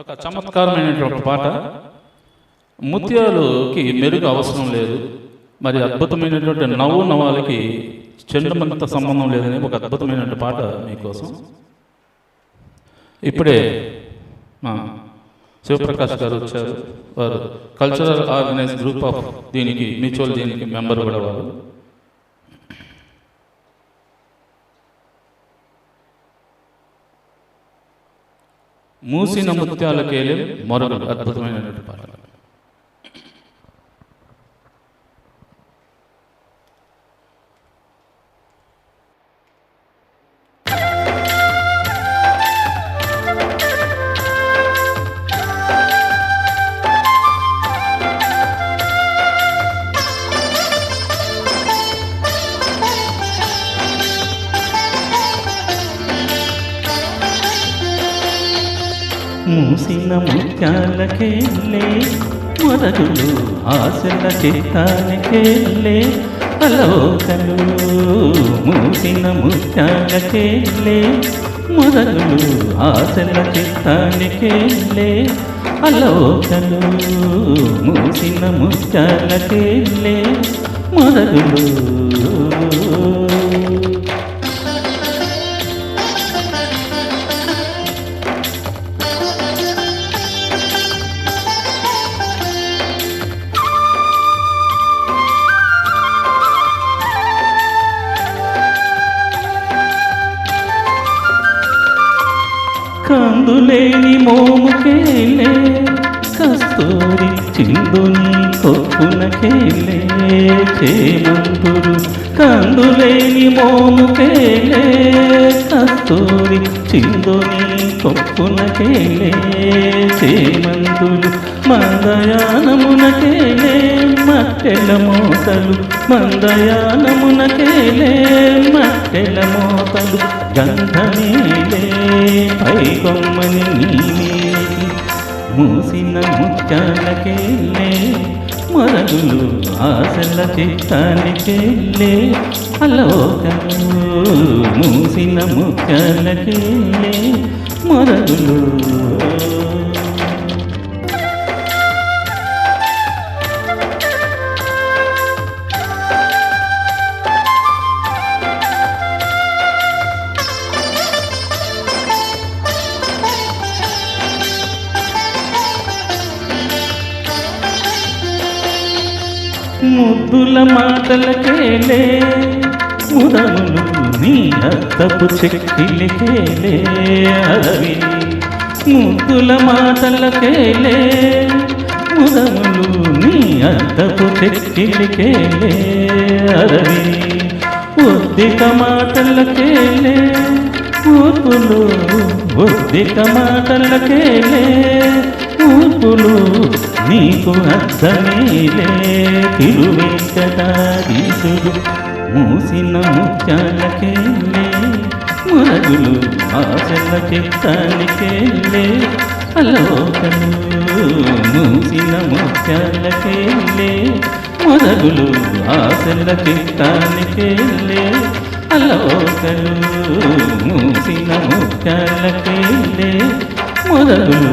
ఒక చమత్కారమైనటువంటి పాట. ముత్యాలుకి మెరుగు అవసరం లేదు. మరి అద్భుతమైనటువంటి నవ్వు నవ్వాలకి చెండమంత సంబంధం లేదని ఒక అద్భుతమైనటువంటి పాట మీకోసం. ఇప్పుడే మా శివప్రకాష్ గారు వచ్చారు. వారు కల్చరల్ ఆర్గనైజ్ గ్రూప్ ఆఫ్ దీనికి మ్యూచువల్ దీనికి మెంబర్ కూడా వారు మూసిన ముత్యాలకేలే మరొక అద్భుతమైనటువంటి పాట. మూసిన ముత్యాలకెళ్ళే మొదగులు ఆశల చిత్తానికెళ్ళే అలోకలు మూసిన ముత్యాలకెళ్ళే మొదగులు ఆశల చిత్తానికెళ్ళే అలోకలు మూసిన ముత్యాలకెళ్ళే మొదగులు కందులేని మోముకేలే కస్తూరి చిందుని కొప్పునకేలే చేమంతురు కందులేని మోముకేలే కస్తూరి చిందు కొప్పునకేలే చేమంతులు మందయానమునకేలే మట్టెల మోతలు మందయానమునకేలే మట్టెల మోతలు గంధమేలే పై కొమ్మని నీవేకి మూసిన ముత్యాలకెళ్ళే మొరగులు ఆశల చిత్తానికెళ్ళే అలోకము మూసిన ముత్యాలకెళ్ళే మొరగులు ముద్దుల మాటలకేలే ముదములు నీ అద్దపు చెక్కిలికేలే అరవి ముద్దుల మాటలకేలే ముదములు నీ అద్దపు చెక్కిలికేలే అరవి ఒద్దిక మాటలకేలే ఊర్పులు ఒద్దిక మాటలకేలే ఊర్పులు నీకు అర్థమేలే. తిరువెంకటాధీశుడు మూసిన ముత్యాలకెళ్ళే మరగులు ఆశల చిత్తానికెళ్ళే అలోకలు మూసిన ముత్యాలకెళ్ళే మరగులు ఆశల చిత్తానికెళ్ళే అలోకలు మూసిన ముత్యాలకెళ్ళే మొదగులు